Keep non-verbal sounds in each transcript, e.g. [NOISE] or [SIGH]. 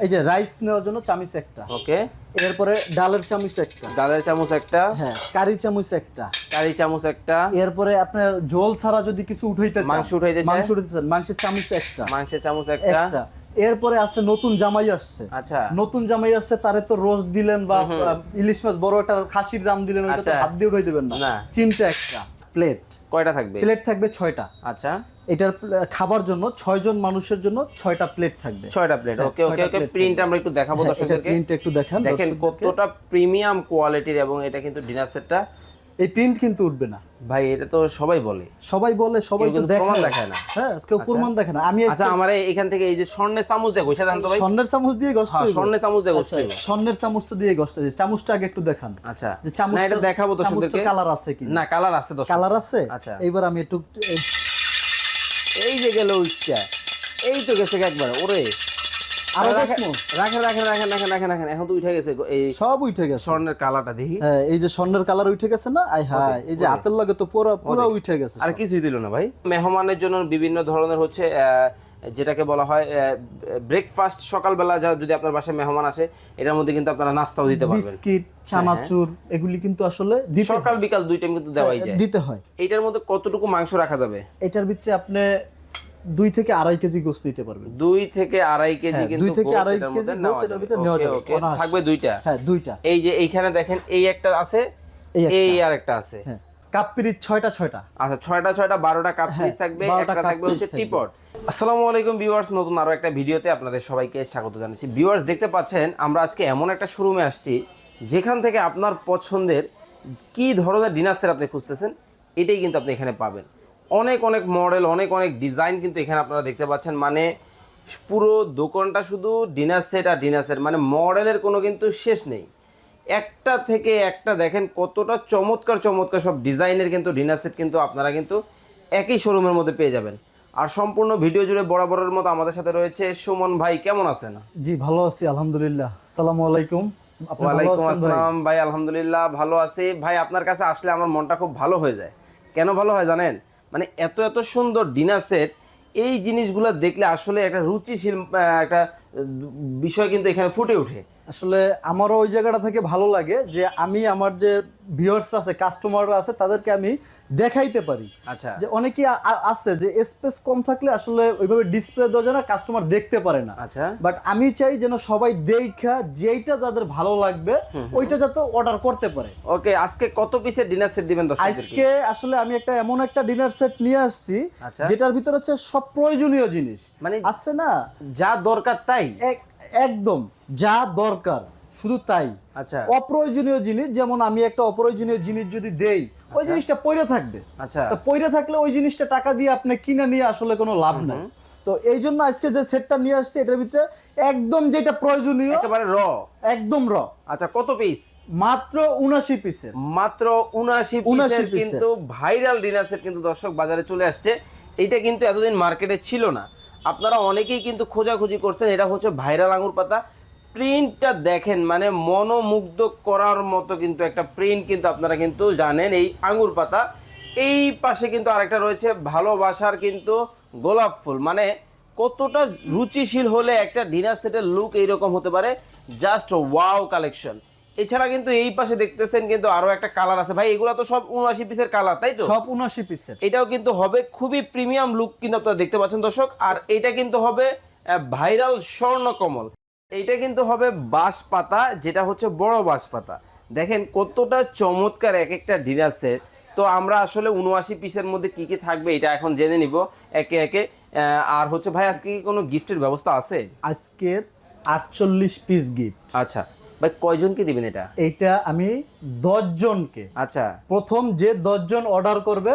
এই যে রাইস নেওয়ার জন্য চামিচ একটা। ওকে। এরপরে ডালের চামিচ একটা। ডালের চামচ একটা। হ্যাঁ কারি চামচ একটা। কারি চামচ একটা। এরপরে আপনার ঝোল ছাড়া যদি কিছু উঠাইতে চান, মাংস উঠাইতে চান? মাংস উঠাইতে চান মাংসের চামচ একটা। মাংসের চামচ একটা। এরপরে আছে নতুন জামাই আসছে। আচ্ছা। নতুন জামাই আসছে তারে তো রোজ দিলেন বা ইলিশ মাছ বড় একটা খাসির দাম দিলেন ওইটা তো আচ্ছা। হাত দিয়ে উঠাই দেবেন না। না। চিমটা একটা। প্লেট। কয়টা থাকবে? প্লেট থাকবে ছয়টা। আচ্ছা। এটার খাবার জন্য ছয় জন মানুষের জন্য ছয়টা প্লেট থাকবে। ছয়টা প্লেট হ্যাঁ, ওকে ওকে ওকে প্রিন্ট আমরা একটু দেখাবো হ্যাঁ, দর্শকদেরকে। প্রিন্ট একটু দেখান দেখেন কতটা প্রিমিয়াম কোয়ালিটির এবং এটা কিন্তু ডিনার সেটটা এই প্রিন্ট কিন্তু উঠবে না। ভাই এটা তো সবাই বলে। সবাই বলে সবাই তো দেখায় দেখায় না। হ্যাঁ কেউ প্রমাণ দেখে না। আমি আচ্ছা আমার এখান থেকে এই যে স্বর্ণের চামচ দিয়ে ঘষে দেন তো ভাই। স্বর্ণের চামচ দিয়ে গোস্ত হ্যাঁ, স্বর্ণের চামচ দিয়ে আচ্ছা, ঘষতে স্বর্ণের চামচটা দিয়ে গোস্ত দিয়ে চামচটা আগে একটু দেখান। আচ্ছা। যে চামচটা না এটা দেখাবো তো দর্শকদেরকে কালার আছে কি না কালার আছে তো কালার আছে? আচ্ছা। এইবার আমি একটু এই- যে গেল উচ্চা এই তো গেছে একবার। ওরে। রাখেন রাখেন রাখেন রাখেন রাখেন রাখেন রাখেন এখন তো উঠে গেছে এই সব উঠে গেছে। স্বর্ণের কালারটা দেখি। হ্যাঁ এই যে স্বর্ণের কালার উঠে গেছে না? আই এই যে হাতের লগে তো পুরো পুরো উঠে গেছে আর কিছুই দিল না ভাই। মেহমানের জন্য বিভিন্ন ধরনের হচ্ছে আহ, যেটাকে বলা হয় ব্রেকফাস্ট সকালবেলা যা যদি আপনার বাসায় মেহমান আসে এটার মধ্যে কিন্তু আপনারা নাস্তাও দিতে পারবেন। বিস্কিট চানাচুর এগুলি কিন্তু আসলে সকাল বিকাল দুই টাইম কিন্তু দেওয়াই যায়। দিতে হয়। এইটার মধ্যে কতটুকু মাংস রাখা যাবে? এটার ভিতরে আপনি দুই থেকে আড়াই কেজি গোস্ত দিতে পারবেন। দুই থেকে আড়াই কেজি হ্যাঁ, কিন্তু দুই থেকে আড়াই কেজি গোস্ত এটার ভিতরে নেওয়া যাবে। থাকবে দুইটা? হ্যাঁ দুইটা। এই যে এইখানে দেখেন এই একটা আছে এই আর একটা আছে। হ্যাঁ কাপ পিরিচ ছয়টা ছয়টা। আচ্ছা ছয়টা ছয়টা বারোটা কাপ হ্যাঁ, পিস থাকবে একটা থাকবে হচ্ছে টিপট আসসালামু আলাইকুম ভিউয়ার্স নতুন আরও একটা ভিডিওতে আপনাদের সবাইকে স্বাগত জানাচ্ছি। ভিউয়ার্স দেখতে পাচ্ছেন আমরা আজকে এমন একটা শোরুমে আসছি যেখান থেকে আপনার পছন্দের কি ধরনের ডিনার সেট আপনি খুঁজতেছেন এটাই কিন্তু আপনি এখানে পাবেন। অনেক অনেক মডেল অনেক অনেক ডিজাইন কিন্তু এখানে আপনারা দেখতে পাচ্ছেন। মানে পুরো দোকানটা শুধু ডিনার সেট আর ডিনার সেট মানে মডেলের কোনো কিন্তু শেষ নেই। একটা থেকে একটা দেখেন কতটা চমৎকার চমৎকার সব ডিজাইনের কিন্তু ডিনার সেট কিন্তু আপনারা কিন্তু একই শোরুমের মধ্যে পেয়ে যাবেন। আর সম্পূর্ণ ভিডিও জুড়ে বরাবরের মতো আমাদের সাথে রয়েছে সুমন ভাই কেমন আছেন? জি ভালো আছি আলহামদুলিল্লাহ। সালামু আলাইকুম। ওয়ালাইকুম আসসালাম। ভাই আলহামদুলিল্লাহ ভালো আছি। ভাই আপনার কাছে আসলে আমার মনটা খুব ভালো হয়ে যায়। কেন ভালো হয় জানেন? মানে এত এত সুন্দর ডিনার সেট, এই জিনিসগুলো দেখলে আসলে একটা রুচিশীল একটা বিষয় কিন্তু এখানে ফুটে ওঠে। আসলে আমারও ওই জায়গাটা থেকে ভালো লাগে যে আমি আমার যে ভিউয়ার্স আছে কাস্টমাররা আছে তাদেরকে আমি দেখাইতে পারি। আচ্ছা। যে অনেকেই আছে যে স্পেস কম থাকলে আসলে ওইভাবে ডিসপ্লে দেওয়া যায় না কাস্টমার দেখতে পারে না। আচ্ছা। বাট আমি চাই যেন সবাই দেখা যেইটা তাদের ভালো লাগবে ওইটা যাতে অর্ডার করতে পারে। ওকে আজকে কত পিসের ডিনার সেট দিবেন দর্শকদেরকে? আজকে আসলে আমি একটা এমন একটা ডিনার সেট নিয়ে আসছি আচ্ছা। যেটার ভিতর হচ্ছে সব প্রয়োজনীয় জিনিস। মানে আছে না? যা দরকার তাই? একদম যা দরকার শুধু তাই। আচ্ছা। অপ্রয়োজনীয় জিনিস যেমন আমি একটা অপ্রয়োজনীয় জিনিস যদি দেই ওই জিনিসটা পইরে থাকবে। আচ্ছা। তো পইরে থাকলে ওই জিনিসটা টাকা দিয়ে আপনি কিনে নিয়ে আসলে কোনো লাভ নাই। তো এই জন্য আজকে যে সেটটা নিয়ে আসছে এটার ভিতরে একদম যেটা প্রয়োজনীয় একেবারে র। একদম র। আচ্ছা কত পিস মাত্র উনাশি পিসের মাত্র 79 পিসের কিন্তু ভাইরাল ডিনার সেট কিন্তু দর্শক বাজারে চলে আসছে। এটা কিন্তু এতদিন মার্কেটে ছিল না। আপনারা অনেকেই কিন্তু খোঁজাখুঁজি করছেন, এটা হচ্ছে ভাইরাল আঙুর পাতা। প্রিন্টটা দেখেন মানে মনোমুগ্ধ করার মতো কিন্তু একটা প্রিন্ট কিন্তু আপনারা কিন্তু জানেন এই আঙুর পাতা। এই পাশে কিন্তু আরেকটা রয়েছে, ভালোবাসার কিন্তু গোলাপ ফুল। মানে কতটা রুচিশীল হলে একটা ডিনার সেটের লুক এইরকম হতে পারে। Just wow collection. এছাড়া কিন্তু এই পাশে দেখতেছেন কিন্তু আরও একটা কালার আছে। ভাই এগুলো তো সব উনআশি পিসের কালার তাই তো? সব উনাশি পিসের এটাও কিন্তু হবে খুবই প্রিমিয়াম লুক কিন্তু আপনারা দেখতে পাচ্ছেন দর্শক। আর এটা কিন্তু হবে ভাইরাল স্বর্ণকমল। এইটা কিন্তু হবে বাঁশ পাতা যেটা হচ্ছে বড় বাঁশ পাতা দেখেন কতটা চমৎকার এক একটা ডিনার সেট। তো আমরা আসলে উনআশি পিসের মধ্যে কি কি থাকবে এটা এখন জেনে নিব একে একে। আর হচ্ছে ভাই আজকে কি কোনো গিফটের ব্যবস্থা আছে? আজকের আটচল্লিশ পিস গিফট আচ্ছা। ভাই কয়জনকে দিবেন এটা? এইটা আমি দশ জনকে আচ্ছা। প্রথম যে জন অর্ডার করবে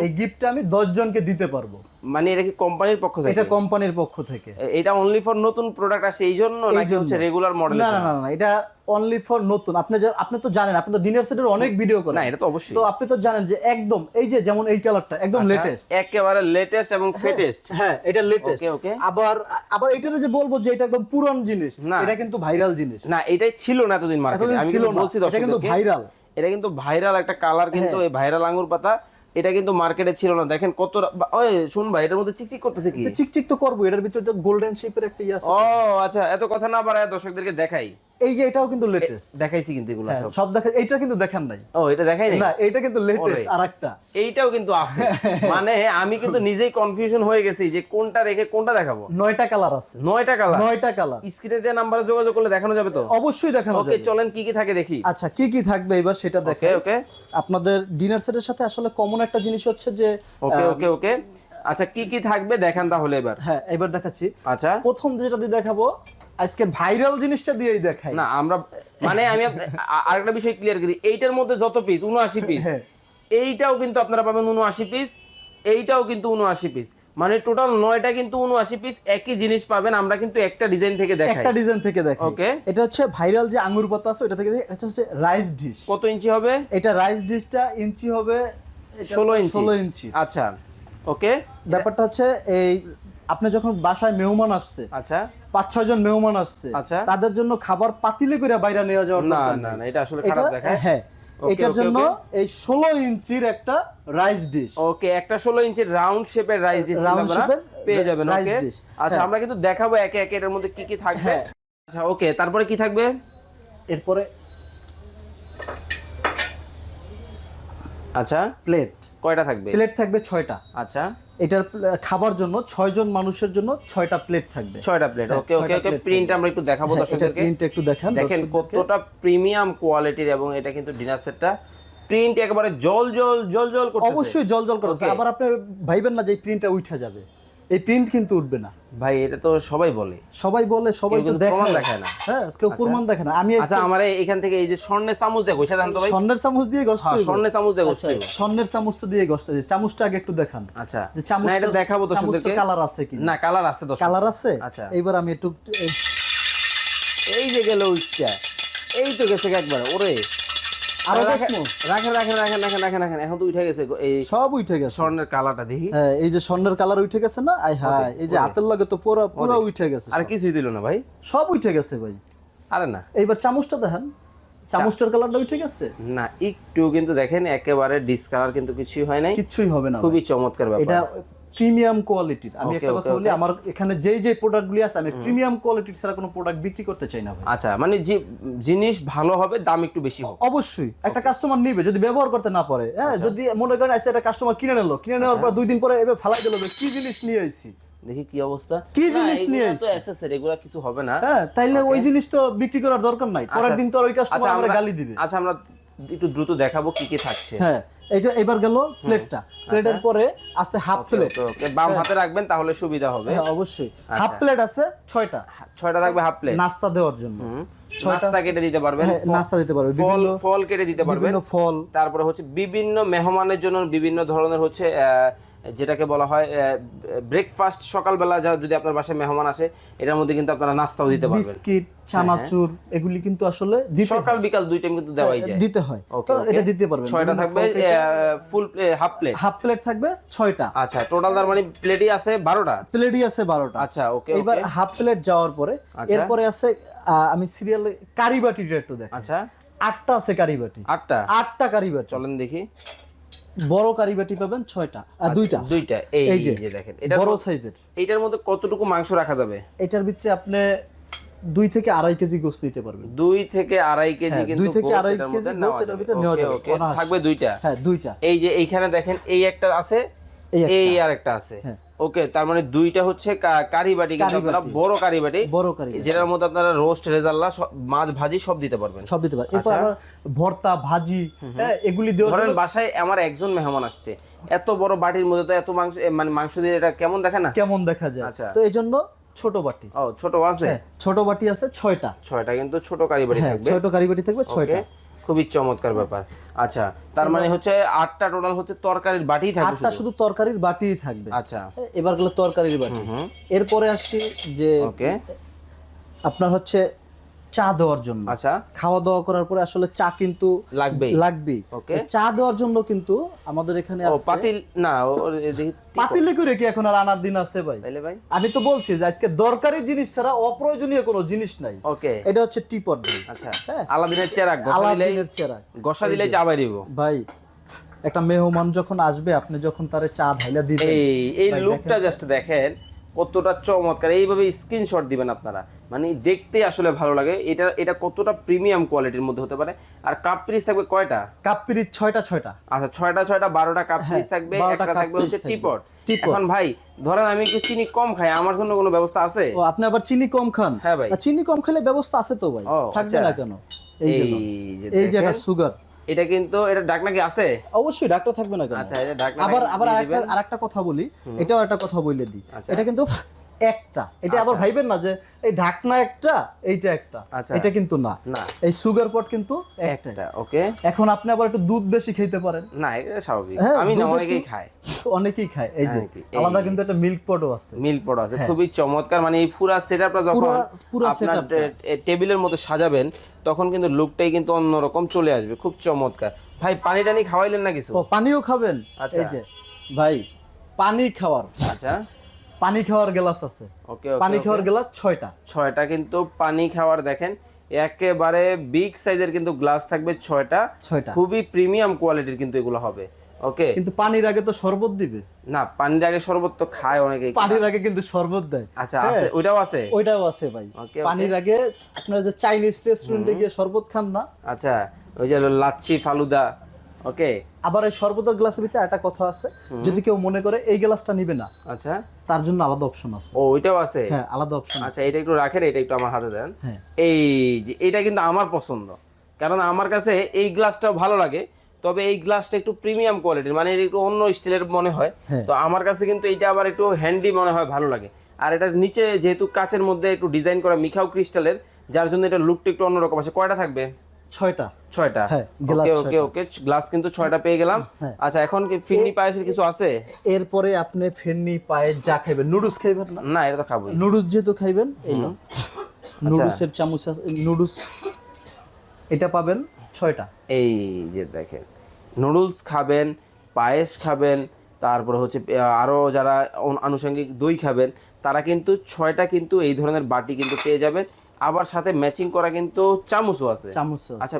এই গিফটটা আমি জনকে দিতে পারব। মানে এটা কি কোম্পানির পক্ষ থেকে? এটা কোম্পানির পক্ষ থেকে। এটা অনলি ফর নতুন প্রোডাক্ট আসে এই জন্য নাকি হচ্ছে রেগুলার মডেল না না না এটা অনলি ফর নতুন। আপনি আপনি তো জানেন আপনি তো ডিনার সেটের অনেক ভিডিও করেন। না এটা তো অবশ্যই। তো আপনি তো জানেন যে একদম এই যে যেমন এই কালারটা একদম লেটেস্ট একেবারে লেটেস্ট এবং ফেটেস্ট হ্যাঁ এটা লেটেস্ট ওকে ওকে আবার আবার এটা যে বলব যে এটা একদম পুরান জিনিস না। এটা কিন্তু ভাইরাল জিনিস। না এটাই ছিল না এতদিন মার্কেটে আমি বলছি এটা কিন্তু ভাইরাল এটা কিন্তু ভাইরাল একটা কালার কিন্তু এই ভাইরাল আঙ্গুর পাতা এটা কিন্তু মার্কেটে ছিল না। দেখেন কত ওই শুন ভাই এটার মধ্যে চিকচিক করতেছে কি? চিকচিক তো করব এটার ভিতরে গোল্ডেন শেপের একটা ইয়ে আছে। ও আচ্ছা এত কথা না বাড়ায় দর্শকদেরকে দেখাই। এই যে এটাও কিন্তু লেটেস্ট দেখাইছি কিন্তু এগুলো সব। সব দেখা এইটা কিন্তু দেখান নাই। ও এটা দেখাই নাই? না এইটা কিন্তু লেটেস্ট আরেকটা। এইটাও কিন্তু আছে। [LAUGHS] মানে আমি কিন্তু নিজেই কনফিউশন হয়ে গেছি যে কোনটা রেখে কোনটা দেখাবো। নয়টা কালার আছে। নয়টা কালার নয়টা কালার স্ক্রিনে দেওয়া নাম্বারে যোগাযোগ করলে দেখানো যাবে তো? অবশ্যই দেখানো ওকে চলেন কি কি থাকে দেখি। আচ্ছা কি কি থাকবে এবার সেটা দেখে ওকে। আপনাদের ডিনার সেটের সাথে আসলে কমন একটা জিনিস হচ্ছে যে ওকে ওকে ওকে। আচ্ছা কি কি থাকবে দেখান তাহলে এবার। হ্যাঁ এবার দেখাচ্ছি। আচ্ছা। প্রথম যেটা দিয়ে দেখাবো আজকে ভাইরাল জিনিসটা দিয়েই দেখাই। না আমরা মানে আমি আরেকটা বিষয় ক্লিয়ার করি। এইটার মধ্যে যত পিস উনআশি পিস হ্যাঁ। এইটাও কিন্তু আপনারা পাবেন উনআশি পিস এইটাও কিন্তু উনআশি পিস মানে টোটাল নয়টা কিন্তু উনআশি পিস একই জিনিস পাবেন আমরা কিন্তু একটা ডিজাইন থেকে দেখাই। একটা ডিজাইন থেকে দেখাই। ওকে এটা হচ্ছে ভাইরাল যে আঙ্গুর পাতা আছে ওটা থেকে এটা হচ্ছে রাইস ডিশ কত ইঞ্চি হবে? এটা রাইস ডিশটা ইঞ্চি হবে এটা 16 ইঞ্চি। ষোলো ইঞ্চি। আচ্ছা ওকে ব্যাপারটা হচ্ছে এই আপনি যখন বাসায় মেহমান আসছে আচ্ছা। পাঁচ ছয় জন মেহমান আসছে আচ্ছা। তাদের জন্য খাবার পাতিলে করে বাইরে নিয়ে যাওয়ার না দরকার না না এটা আসলে খারাপ দেখায়। হ্যাঁ এটার জন্য এই ষোলো ইঞ্চির একটা রাইস ডিশ। ওকে একটা ষোলো ইঞ্চির রাউন্ড শেপের রাইস ডিশ রাউন্ড এর পেয়ে যাবেন ওকে আচ্ছা হ্যাঁ। আমরা কিন্তু দেখাবো একে একে এর মধ্যে কি কি থাকবে। হ্যাঁ। আচ্ছা ওকে তারপরে কি থাকবে? এরপরে আচ্ছা। প্লেট। কয়টা থাকবে? প্লেট থাকবে ছয়টা। আচ্ছা। এটার খাবার জন্য ছয় জন মানুষের জন্য ছয়টা প্লেট থাকবে। ছয়টা প্লেট হ্যাঁ, ওকে ওকে ওকে প্রিন্ট আমরা একটু দেখাবো হ্যাঁ, দর্শকদেরকে। প্রিন্ট একটু দেখান দেখেন কতটা প্রিমিয়াম কোয়ালিটির এবং এটা কিন্তু ডিনার সেটটা প্রিন্ট একেবারে জল জল জল জল করতেছে। অবশ্যই জল জল করছে. আবার আপনি ভাইবেন না যে প্রিন্টটা উঠে যাবে। এই প্রিন্ট কিন্তু উঠবে না। ভাই এটা তো সবাই বলে। সবাই বলে সবাই তো দেখে দেখায় না। হ্যাঁ কেউ প্রমাণ দেখে না। আমি আচ্ছা আমার এখান থেকে এই যে স্বর্ণের চামচ দেখো সেটা জানতো ভাই। স্বর্ণের চামচ দিয়ে গোস্ত হ্যাঁ, স্বর্ণের চামচ দিয়ে গোস্ত আচ্ছা, স্বর্ণের চামচটা দিয়ে গোস্ত দিয়ে চামচটা আগে একটু দেখান। আচ্ছা। যে চামচটা এটা দেখাবো দর্শকদেরকে কালার আছে কি না কালার আছে দর্শক। কালার আছে? আচ্ছা। এবার আমি একটু এই- এই যে গেল উচ্চা এই তো গেছে একবার ওরে। আরও রাখেন রাখেন রাখেন রাখেন রাখেন রাখেন রাখেন। এখন তো উঠে গেছে এই সব উঠে গেছে। স্বর্ণের কালারটা দেখি। হ্যাঁ এই যে স্বর্ণের কালার উঠে গেছে না? আই এই যে হাতের লাগে তো পুরো পুরো উঠে গেছে আর কিছুই দিল না ভাই। সব উঠে গেছে ভাই। আরে না। এইবার চামচটা দেখেন। চামচটার কালারটা উঠে গেছে? না একটু কিন্তু দেখেন একেবারে ডিসকালার কিন্তু কিছুই হয় নাই। কিছুই হবে না খুবই চমৎকার ব্যাপার। এটা প্রিমিয়াম কোয়ালিটির আমি একটা কথা বলি আমার এখানে যেই যে প্রোডাক্টগুলি আছে আমি প্রিমিয়াম কোয়ালিটির ছাড়া কোনো প্রোডাক্ট বিক্রি করতে চাই না ভাই। আচ্ছা মানে যে জিনিস ভালো হবে দাম একটু বেশি হোক অবশ্যই একটা কাস্টমার নিবে যদি ব্যবহার করতে না পারে হ্যাঁ আচ্ছা। যদি মনে করেন আছে একটা কাস্টমার কিনে নিলো কিনে নেওয়ার পর দুই দিন পরে এবার ফালাই দিল কি জিনিস নিয়ে আইছি? দেখি কি অবস্থা। কি জিনিস নিয়ে তো এসেছে? এগুলা কিছু হবে না। হ্যাঁ তাইলে ওই জিনিস তো বিক্রি করার দরকার নাই। পরের আচ্ছা, দিন তো আর ওই কাস্টমার আচ্ছা আমরা গালি দিবে। আচ্ছা আমরা একটু দ্রুত দেখাবো কি কি থাকছে। হ্যাঁ। এইটা এবার গেল প্লেটটা প্লেটের পরে আছে হাফ প্লেট বাম হাতে রাখবেন তাহলে সুবিধা হবে। হ্যাঁ অবশ্যই। আচ্ছা। হাফ প্লেট আছে ছয়টা। ছয়টা থাকবে হাফ প্লেট নাস্তা দেওয়ার জন্য। নাস্তা কেটে দিতে পারবেন। হ্যাঁ নাস্তা দিতে পারবে ফল ফল কেটে দিতে পারবেন। ফল। তারপরে হচ্ছে বিভিন্ন মেহমানের জন্য বিভিন্ন ধরনের হচ্ছে যেটাকে বলা হয় ব্রেকফাস্ট সকালবেলা যা যদি আপনার বাসায় মেহমান আসে এটার মধ্যে কিন্তু আপনারা নাস্তাও দিতে পারবেন। বিস্কিট চানাচুর এগুলি কিন্তু আসলে সকাল বিকাল দুই টাইম কিন্তু দেওয়াই যায়। দিতে হয়। তো এটা দিতে পারবেন। ছয়টা থাকবে full half plate half plate থাকবে ছয়টা। আচ্ছা টোটাল তার মানে প্লেটই আছে বারোটা? প্লেটই আছে বারোটা। আচ্ছা ওকে এবার হাফ প্লেট যাওয়ার পরে আচ্ছা। এরপরে আছে আমি সিরিয়ালে কারিবাটিটা একটু দেখ। আচ্ছা। আটটা আছে কারিবাটি আটটা? আটটা কারিবাটি চলেন দেখি। বড় কারিবাটি পাবেন ছয়টা আর দুইটা। দুইটা। এই যে। দেখেন। এটা বড় সাইজের। এটার মধ্যে কতটুকু মাংস রাখা যাবে? এটার ভিতরে আপনি দুই থেকে আড়াই কেজি গোস্ত দিতে পারবেন। দুই থেকে আড়াই কেজি হ্যাঁ, কিন্তু দুই থেকে আড়াই কেজি গোস্ত এটার ভিতরে নেওয়া যাবে, থাকবে দুইটা? হ্যাঁ দুইটা। এই যে এইখানে দেখেন এই একটা আছে এই আর একটা আছে। হ্যাঁ। ওকে তার মানে দুইটা হচ্ছে কারি বাটি কারি আপনারা। বড় কারি বাটি বড় কারিবাটি যেটার মধ্যে আপনারা রোস্ট রেজাল্লা মাছ ভাজি সব দিতে পারবেন। সব দিতে পারবেন। এরপর আচ্ছা। আবার ভর্তা ভাজি হ্যাঁ এগুলি দেওয়ার ধরেন বাসায় আমার একজন মেহমান আসছে। এত বড় বাটির মধ্যে তো এত মাংস মানে মাংস দিয়ে এটা কেমন দেখে না? কেমন দেখা যায়। আচ্ছা। তো এই জন্য ছোট বাটি। ও ছোট আছে? হ্যাঁ ছোট বাটি আছে ছয়টা। ছয়টা কিন্তু ছোট কারি বাটি হ্যাঁ থাকবে। ছোট কারিবাটি থাকবে ছয়টা। খুবই চমৎকার ব্যাপার। আচ্ছা তার মানে হচ্ছে আটটা টোটাল হচ্ছে তরকারির বাটি থাকবে আটটা শুধু। তরকারির বাটিই থাকবে। আচ্ছা। হ্যাঁ, এবার গেলো তরকারির বাটি। এরপরে আসছি যে ওকে। আপনার হচ্ছে চা দেওয়ার জন্য। আচ্ছা। খাওয়া দাওয়া করার পরে আসলে চা কিন্তু লাগবেই। ওকে। চা দেওয়ার জন্য কিন্তু আমাদের এখানে আছে পাতিল না পাতিলে করে কি এখন আর আনার দিন আছে ভাই? তাইলে ভাই? আমি তো বলছি যে আজকে দরকারি জিনিস ছাড়া অপ্রয়োজনীয় কোনো জিনিস নাই। ওকে। এটা হচ্ছে টিপট ভাই। আচ্ছা। হ্যাঁ। আলাদিনের দিলেই আলাদিনের চেরা ঘষা দিলেই চা বাইরিব ভাই একটা মেহমান যখন আসবে আপনি যখন তারে চা ঢাইলা দিবেন। এই এই লুকটা জাস্ট দেখেন। কতটা চমৎকার। এইভাবে স্ক্রিনশট দিবেন আপনারা। মানে দেখতে আসলে ভালো লাগে। এটা এটা কতটা প্রিমিয়াম কোয়ালিটির মধ্যে হতে পারে। আর কাপ পিস থাকবে কয়টা? কাপ পিরিচ ছয়টা ছয়টা। আচ্ছা ছয়টা ছয়টা বারোটা কাপ হ্যাঁ, পিস থাকবে। একটা থাকবে হচ্ছে টিপট। এখন ভাই ধরেন আমি একটু চিনি কম খাই আমার জন্য কোনো ব্যবস্থা আছে? ও আপনি আবার চিনি কম খান? হ্যাঁ ভাই। চিনি কম খেলে ব্যবস্থা আছে তো ভাই। থাকবে আচ্ছা। না কেন? এই যে এই যে এটা সুগার এটা কিন্তু এটা ডাক নাকি আছে? অবশ্যই ডাকটা থাকবে না কেন? আচ্ছা এটা ডাকনা আবার আবার আরেকটা আরেকটা কথা বলি। এটাও একটা কথা বলে দিই। আচ্ছা। এটা কিন্তু একটা। এটা আবার ভাইবেন না যে এই ঢাকনা একটা এইটা একটা। আচ্ছা। এটা কিন্তু না। এই সুগার পট কিন্তু একটা ওকে। এখন আপনি আবার একটু দুধ বেশি খেতে পারেন। না এটা স্বাভাবিক। হ্যাঁ, আমি অনেকেই খায় অনেকেই খায়। এই যে আলাদা কিন্তু একটা মিল্ক পটও আছে। মিল পড়া আছে। খুবই চমৎকার। মানে এই পুরা সেটআপটা যখন পুরা- পুরা আপনার setup-টা। টে- টে- টেবিলের মধ্যে সাজাবেন তখন কিন্তু লুকটাই কিন্তু অন্যরকম চলে আসবে। খুব চমৎকার। ভাই পানি টানি খাওয়াইলেন না কিছু? ও পানিও খাবেন। আচ্ছা। এই যে ভাই পানি খাওয়ার। আচ্ছা। পানি খাওয়ার গ্লাস আছে। ওকে পানি খাওয়ার গ্লাস ছয়টা। ছয়টা কিন্তু পানি খাওয়ার দেখেন একেবারে বিগ সাইজের কিন্তু গ্লাস থাকবে ছয়টা। ছয়টা। খুবই প্রিমিয়াম কোয়ালিটির কিন্তু এগুলো হবে ওকে? কিন্তু পানির আগে তো শরবত দিবে। না পানির আগে শরবত তো খায় অনেকেই। পানির আগে কিন্তু শরবত দেয়। আচ্ছা হ্যাঁ। আছে ওইটাও আছে? ওইটাও আছে ভাই। Okay, পানির আগে আপনারা যে চাইনিজ রেস্টুরেন্টে গিয়ে শরবত খান না। আচ্ছা ওই যে লাচ্ছি ফালুদা। ওকে। আবার এই শরবতের গ্লাসের ভিতরে একটা কথা আছে যদি কেউ মনে করে এই গ্লাসটা নিবে না আচ্ছা। তার জন্য আলাদা অপশন আছে। ও ওইটাও আছে? হ্যাঁ আলাদা অপশন আচ্ছা এটা একটু রাখেন এটা একটু আমার হাতে দেন। হ্যাঁ। এই যে এটা কিন্তু আমার পছন্দ। কারণ আমার কাছে এই গ্লাসটাও ভালো লাগে তবে এই গ্লাসটা একটু প্রিমিয়াম কোয়ালিটির মানে এটা একটু অন্য স্টাইলের মনে হয়। হ্যাঁ। তো আমার কাছে কিন্তু এটা আবার একটু হ্যান্ডি মনে হয় ভালো লাগে। আর এটার নিচে যেহেতু কাচের মধ্যে একটু ডিজাইন করা মিখাও ক্রিস্টালের যার জন্য এটা লুকটা একটু অন্যরকম আছে। কয়টা থাকবে? ছয়টা। ছয়টা? হ্যাঁ, ওকে ওকে গ্লাস কিন্তু ছয়টা পেয়ে গেলাম। হ্যাঁ। আচ্ছা এখন কি ফিন্নি পায়েসের কিছু আছে? এরপরে আপনি ফেননি পায়ে যা খাইবেন নুডলস খাইবেন না? না এটা তো খাবোই। নুডলস যেহেতু খাইবেন এই আচ্ছা। নুডলসের চামচ নুডলস এটা পাবেন ছয়টা। এই যে দেখেন নুডলস খাবেন পায়েস খাবেন তারপরে হচ্ছে আহ, আরও যারা আনুষঙ্গিক দই খাবেন তারা কিন্তু ছয়টা কিন্তু এই ধরনের বাটি কিন্তু পেয়ে যাবেন। আবার সাথে ম্যাচিং করা কিন্তু চামচও আছে। চামচ আছে। আচ্ছা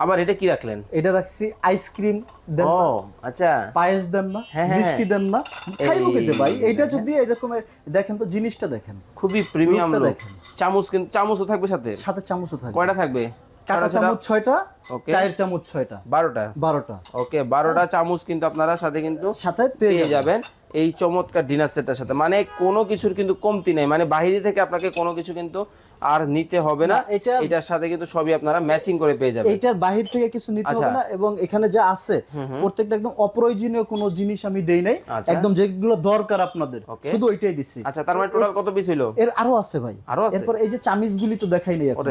আবার এটা কি রাখলেন? এটা রাখছি আইসক্রিম দেন ও আচ্ছা। পায়েস দেন না হ্যাঁ, হ্যাঁ। মিষ্টি দেন না। খাইবো খেতে ভাই। এটা যদি এরকম দেখেন তো জিনিসটা দেখেন। খুবই প্রিমিয়াম দেখেন। চামচ কিন্তু চামচও থাকবে সাথে? সাথে চামচও থাকবে। কয়টা থাকবে? কাটা চামচ ছয়টা. চায়ের চামচ ছয়টা। বারোটা? বারোটা। ওকে বারোটা চামচ কিন্তু আপনারা সাথে কিন্তু সাথে পেয়ে যাবেন। এই চমৎকার ডিনার সেটটার সাথে। মানে কোনো কিছুর কিন্তু কমতি নেই। মানে বাইরে থেকে আপনাকে কোনো কিছু কিন্তু আর নিতে হবে না। এটা- এটার সাথে কিন্তু সবই আপনারা ম্যাচিং করে পেয়ে যাবেন। এটার বাহির থেকে কিছু নিতে আচ্ছা। হবে না এবং এখানে যা আছে প্রত্যেকটা একদম অপ্রয়োজনীয় কোনো জিনিস আমি দেই নাই। আচ্ছা। একদম যেগুলো দরকার আপনাদের শুধু ওইটাই দিচ্ছি আচ্ছা তার মানে টোটাল কত পিস হইল? এর আরও আছে ভাই। আরও আছে? এরপর এই যে চামিচগুলি তো দেখাই নেই এখন।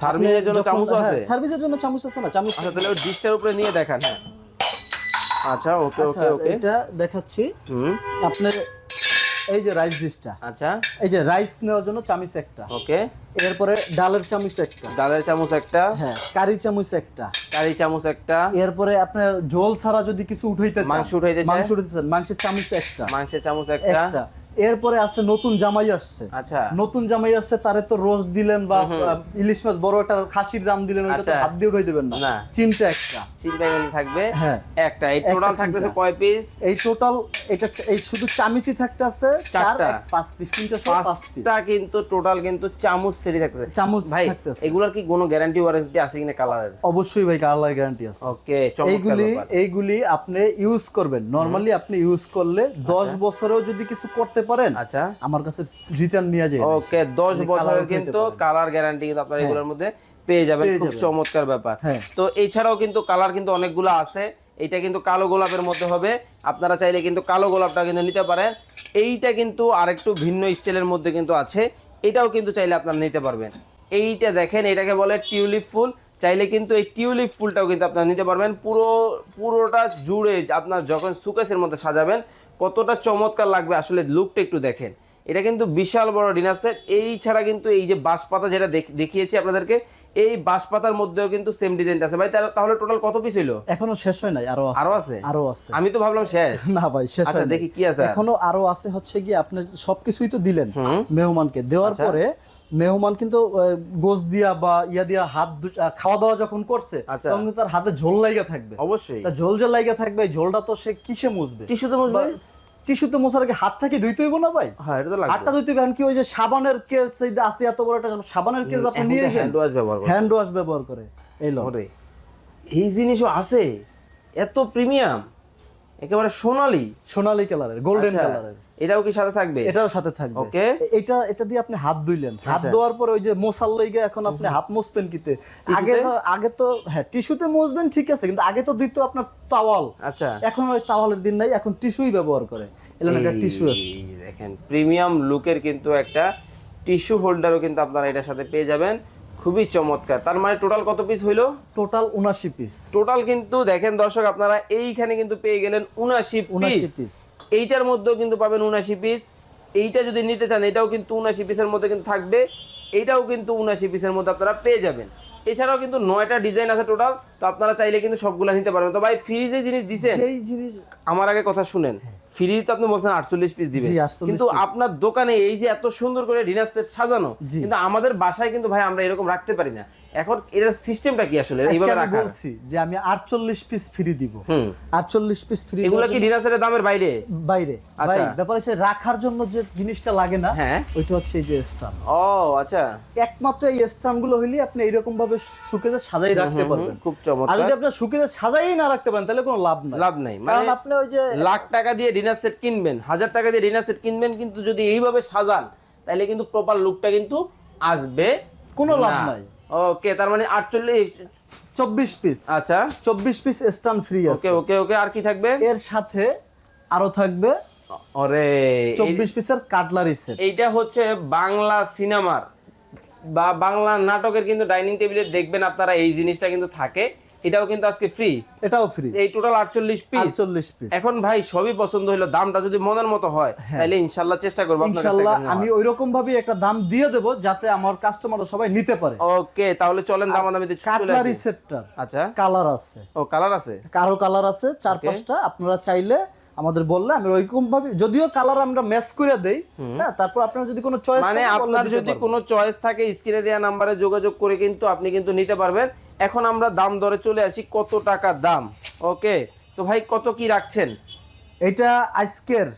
সার্ভিসের জন্য চামচও আছে? সার্ভিসের জন্য চামচ আছে না? চামচ আচ্ছা তাহলে ডিশটার উপরে নিয়ে দেখান হ্যাঁ। আচ্ছা ওকে আচ্ছা, ওকে ওকে। এটা দেখাচ্ছি। হুম। আপনার এই যে রাইস ডিশটা। আচ্ছা। এই যে রাইস নেওয়ার জন্য চামিচ একটা। ওকে। এরপরে ডালের চামচ একটা। ডালের চামচ একটা। হ্যাঁ কারি চামচ একটা। কারি চামচ একটা। এরপরে আপনার ঝোল ছাড়া যদি কিছু উঠাইতে চান মাংস উঠাইতে চান? মাংস উঠাইতে চান মাংসের চামচ একটা। মাংসের চামচ একটা। একটা। এরপরে আছে নতুন জামাই আসছে। আচ্ছা। নতুন জামাই আসছে তারে তো রোস্ট দিলেন বা ইলিশ মাছ বড় একটা খাসির রাম দিলেন ওইটা তো আচ্ছা। হাত দিয়ে উঠাই দেবেন না। চিনটা একটা। চিন্তা কিন্তু থাকবে। হ্যাঁ। একটা। এই টোটাল থাকতেছে কয় পিস এই টোটাল এটা এই শুধু চামিচি থাকতে আছে চার পাঁচ পিস তিনটা সহ পাঁচ পিস কিন্তু টোটাল কিন্তু চামচ সেটি থাকতেছে। চামচ ভাই থাকতেছে। এগুলার কি কোনো গ্যারান্টি ওয়ারেন্টি আছে কিনা কালারের অবশ্যই ভাই কালার গ্যারান্টি আছে। ওকে এইগুলি এইগুলি আপনি ইউজ করবেন। নরমালি আপনি ইউজ করলে দশ বছরেও যদি কিছু করতে পারেন আচ্ছা। আমার কাছে রিটার্ন নিয়ে যায় ওকে দশ যে বছরের কিন্তু কালার গ্যারান্টি কিন্তু আপনার এগুলোর মধ্যে পেয়ে যাবেন। খুব চমৎকার ব্যাপার। হ্যাঁ। তো এছাড়াও কিন্তু কালার কিন্তু অনেকগুলো আছে। এটা কিন্তু কালো গোলাপের মধ্যে হবে। আপনারা চাইলে কিন্তু কালো গোলাপটা কিন্তু নিতে পারেন। এইটা কিন্তু আরেকটু ভিন্ন স্টাইলের মধ্যে কিন্তু আছে। এটাও কিন্তু চাইলে আপনারা নিতে পারবেন। এইটা দেখেন এটাকে বলে টিউলিপ ফুল। চাইলে কিন্তু এই টিউলিপ ফুলটাও কিন্তু আপনারা নিতে পারবেন। পুরো পুরোটা জুড়ে আপনার যখন সুকেসের মধ্যে সাজাবেন কতটা চমৎকার লাগবে আসলে লুকটা একটু দেখেন। এটা কিন্তু বিশাল বড় ডিনার সেট। এই ছাড়া কিন্তু এই যে বাঁশপাতা যেটা দেখিয়েছি আপনাদেরকে এই বাঁশপাতার মধ্যেও কিন্তু সেম ডিজাইনটা আছে। ভাই তাহলে- তাহলে টোটাল কত পিস হইল? এখনও শেষ হয় নাই আরও আছে। আরও আছে? আরও আছে। আমি তো ভাবলাম শেষ। [LAUGHS] না ভাই শেষ আচ্ছা দেখি কি আছে। এখনও আরও আছে হচ্ছে কি আপনি সবকিছুই তো দিলেন মেহমানকে। দেওয়ার আচ্ছা। পরে মেহমান কিন্তু গোস দিয়া বা ইয়া দিয়া হাত খাওয়া দাওয়া যখন করছে আচ্ছা। তখন তার হাতে ঝোল লাইগা থাকবে। অবশ্যই। তা ঝোল যে লাইগা থাকবে ঝোলটা তো সে কিসে মুছবে? টিস্যুতে মুছবে? টিস্যুতে মোছার আগে হাতটা কি ধুইতে হইব না ভাই? হ্যাঁ এটা তো লাগবে। হাতটা ধুইতে হবে। কি ওই যে সাবানের কেস এই আছে এত বড় একটা সাবানের কেস আপনি নিয়ে হ্যান্ড ওয়াশ ব্যবহার করে হ্যান্ড ওয়াশ ব্যবহার করে। এই লো। এই জিনিসও আছে? এত প্রিমিয়াম একেবারে সোনালি? সোনালী কালারের গোল্ডেন কালারের এটাও কি সাথে থাকবে? এটাও সাথে থাকবে. এ- এটা এটা দিয়ে আপনি হাত ধুইলেন। হাত আচ্ছা। ধোয়ার পরে ওই যে মশাল লইগে এখন আপনি হাত মুছবেন কিতে? আগে তো আগে তো হ্যাঁ টিস্যুতে মুছবেন ঠিক আছে কিন্তু আগে তো দিত আপনার তাওয়াল আচ্ছা। এখন ওই তাওয়ালের দিন নাই এখন টিস্যুই ব্যবহার করে। এলেন একটা টিস্যু আছে। দেখেন প্রিমিয়াম লুকের কিন্তু একটা টিস্যু হোল্ডারও কিন্তু আপনারা এটার সাথে পেয়ে যাবেন। খুবই চমৎকার। তার মানে টোটাল কত পিস হইল? টোটাল উনাশি পিস টোটাল কিন্তু দেখেন দর্শক আপনারা এইখানে কিন্তু পেয়ে গেলেন উনাশি উনাশি পিস এইটার মধ্যেও কিন্তু পাবেন উনাশি পিস এইটা যদি নিতে চান এটাও কিন্তু উনাশি পিসের মধ্যে কিন্তু থাকবে। এইটাও কিন্তু উনাশি পিসের মধ্যে আপনারা পেয়ে যাবেন। এছাড়াও কিন্তু নয়টা ডিজাইন আছে টোটাল তো আপনারা চাইলে কিন্তু সবগুলা নিতে পারবেন। তো ভাই ফ্রি যে জিনিস দিছেন সেই জিনিস আমার আগে কথা শুনেন। ফ্রি তো আপনি বলছেন আটচল্লিশ পিস দিবেন। কিন্তু আপনার দোকানে এই যে এত সুন্দর করে ডিনার সেট সাজানো কিন্তু আমাদের বাসায় কিন্তু ভাই আমরা এরকম রাখতে পারি না। এখন এটার সিস্টেমটা কি আসলে? এইভাবে আমি বলছি যে আমি আটচল্লিশ পিস ফ্রি দিব। হুম। আটচল্লিশ পিস ফ্রি এগুলো কি ডিনার সেটের দামের বাইরে? বাইরে। আচ্ছা। ভাই ব্যাপার হচ্ছে রাখার জন্য যে জিনিসটা লাগে না হ্যাঁ। ওইটা হচ্ছে এই যে স্টান ও আচ্ছা। একমাত্র এই স্টানগুলো হইলে আপনি এরকম ভাবে সুকেজে সাজাই রাখতে পারবেন। খুব আর যদি আপনি সুকেজে সাজাই না রাখতে পারেন তাহলে কোনো লাভ নাই। লাভ নাই। কারণ মানে আপনি ওই যে লাখ টাকা দিয়ে ডিনার সেট কিনবেন হাজার টাকা দিয়ে ডিনার সেট কিনবেন কিন্তু যদি এইভাবে সাজান তাহলে কিন্তু প্রপার লুকটা কিন্তু আসবে কোনো লাভ নাই। ওকে তার মানে আটচল্লিশ। চব্বিশ পিস আচ্ছা। চব্বিশ পিস স্টান ফ্রি ওকে আছে ওকে ওকে আর কি থাকবে? এর সাথে আরও থাকবে ওরে চব্বিশ পিসের কাটলারি সেট এইটা হচ্ছে বাংলা সিনেমার বা বাংলা নাটকের কিন্তু ডাইনিং টেবিলে দেখবেন আপনারা এই জিনিসটা কিন্তু থাকে। এটাও কিন্তু আজকে ফ্রি এটাও ফ্রি এই টোটাল আটচল্লিশ পিস আটচল্লিশ পিস এখন ভাই সবই পছন্দ হলো দামটা যদি মনের মতো হয় তাহলে ইনশাল্লাহ চেষ্টা করব ইনশাল্লাহ আমি ওই রকম ভাবে একটা দাম দিয়ে দেবো যাতে আমার কাস্টমাররা সবাই নিতে পারে। ওকে তাহলে চলেন দাম দামিতে কাটলারি সেটটা আচ্ছা। কালার আছে। ও কালার আছে? কারও কালার আছে চার পাঁচটা। আপনারা চাইলে আমাদের বললে ওইরকম ভাবে যদিও কালার আমরা ম্যাচ করে দেই হ্যাঁ তারপর আপনার যদি কোনো চয়েস মানে আপনার যদি কোনো চয়েস থাকে স্ক্রিনে দেওয়া নাম্বারে যোগাযোগ করে কিন্তু আপনি কিন্তু নিতে পারবেন। এখন আমরা দাম দরে চলে আসি কত টাকা দাম? ওকে তো ভাই কত কি রাখছেন? এটা আজকের।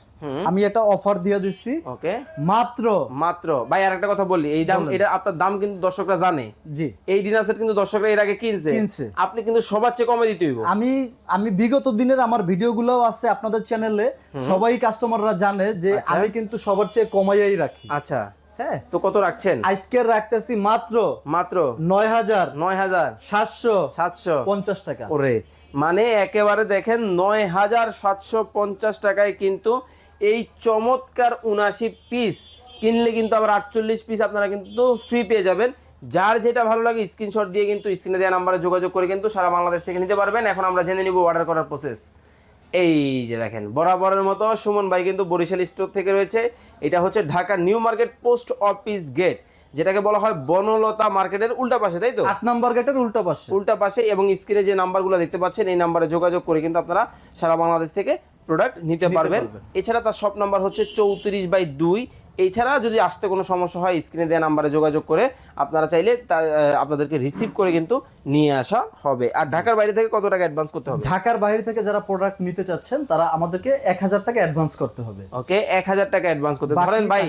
আমি এটা অফার দিয়ে দিচ্ছি। ওকে। মাত্র। মাত্র। ভাই আর একটা কথা বলি এই দাম এটা আপনার দাম কিন্তু দর্শকরা জানে। জি। এই ডিনার সেট কিন্তু দর্শকরা এর আগে কিনছে। কিনছে। আপনি কিন্তু সবার চেয়ে কমে দিতে হইব। আমি আমি বিগত দিনের আমার ভিডিওগুলোও আছে আপনাদের চ্যানেলে সবাই কাস্টমাররা জানে যে আমি কিন্তু সবার চেয়ে কমাইয়াই রাখি। আচ্ছা। হ্যাঁ। তো কত রাখছেন? আজকের রাখতেছি মাত্র মাত্র। নয় হাজার নয় হাজার। সাতশো সাতশো। পঞ্চাশ টাকা। ওরে। মানে একেবারে দেখেন নয় হাজার সাতশো পঞ্চাশ টাকায় কিন্তু এই চমৎকার উনাশি পিস কিনলে কিন্তু আবার আটচল্লিশ পিস আপনারা কিন্তু ফ্রি পেয়ে যাবেন। যার যেটা ভালো লাগে স্ক্রিনশট দিয়ে কিন্তু স্ক্রিনে দেওয়া নাম্বারে যোগাযোগ করে কিন্তু সারা বাংলাদেশ থেকে নিতে পারবেন। এখন আমরা জেনে নিব অর্ডার করার প্রসেস এই যে দেখেন, বরাবরের মতো সুমন ভাই কিন্তু বরিশাল স্টোর থেকে রয়েছে। এটা হচ্ছে Dhaka New Market post office gate যেটাকে বলা হয় বনলতা মার্কেটের উল্টা পাশে তাই তো? আট নাম্বার গেটের উল্টা পাশে। উল্টা পাশে এবং স্ক্রিনে যে নাম্বারগুলো দেখতে পাচ্ছেন এই নাম্বারে যোগাযোগ করে কিন্তু আপনারা সারা বাংলাদেশ থেকে প্রোডাক্ট নিতে পারবেন। এছাড়া তার সব নাম্বার হচ্ছে চৌত্রিশ বাই দুই। এছাড়া যদি আসতে কোনো সমস্যা হয় স্ক্রিনে দেওয়া নাম্বারে যোগাযোগ করে আপনারা চাইলে তা আপনাদেরকে রিসিভ করে কিন্তু নিয়ে আসা হবে। আর ঢাকার বাইরে থেকে কত টাকা অ্যাডভান্স করতে হবে? ঢাকার বাইরে থেকে যারা প্রোডাক্ট নিতে চাচ্ছেন তারা আমাদেরকে এক হাজার টাকা অ্যাডভান্স করতে হবে। ওকে এক হাজার টাকা অ্যাডভান্স করতে ধরেন ভাই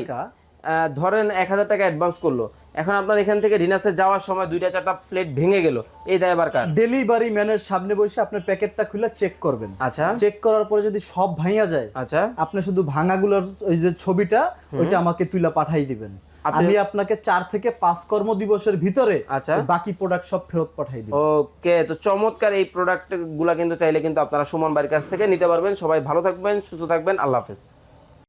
ধরেন এক হাজার টাকা অ্যাডভান্স করল। এখন আপনার এখান থেকে ডিনাসে যাওয়ার সময় দুইটা চারটা প্লেট ভেঙে গেল। এই দায়বার কার? ডেলিভারি ম্যানের সামনে বসে আপনার প্যাকেটটা খুলে চেক করবেন। আচ্ছা। চেক করার পরে যদি সব ভাঙা যায় আচ্ছা। আপনি শুধু ভাঙাগুলোর ওই যে ছবিটা ওইটা আমাকে তুলে পাঠাই দিবেন। আমি আপনাকে চার থেকে পাঁচ কর্ম দিবসের ভিতরে আচ্ছা। বাকি প্রোডাক্ট সব ফেরত পাঠাই দিব ওকে তো চমৎকার এই প্রোডাক্টগুলা কিন্তু চাইলে কিন্তু আপনারা সুমন বাড়ির কাছ থেকে নিতে পারবেন। সবাই ভালো থাকবেন সুস্থ থাকবেন। আল্লাহ হাফেজ।